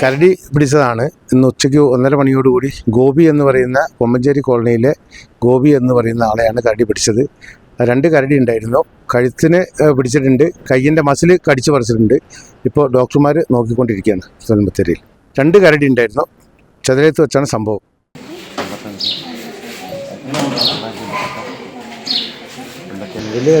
കരടി പിടിച്ചതാണ്. ഇന്ന് ഉച്ചയ്ക്ക് ഒന്നര മണിയോടുകൂടി ഗോപി എന്ന് പറയുന്ന കൊമ്മഞ്ചേരി കോളനിയിലെ ഗോപി എന്ന് പറയുന്ന ആളെയാണ് കരടി പിടിച്ചത്. രണ്ട് കരടി ഉണ്ടായിരുന്നു. കഴുത്തിന് പിടിച്ചിട്ടുണ്ട്. കയ്യിന്റെ മസിൽ കടിച്ചു പറിച്ചിട്ടുണ്ട്. ഇപ്പോൾ ഡോക്ടർമാർ നോക്കിക്കൊണ്ടിരിക്കുകയാണ് സ്വലംബത്തേരിയിൽ രണ്ട് കരടി ഉണ്ടായിരുന്നു. ചതുരത്ത് വെച്ചാണ് സംഭവം. വലിയ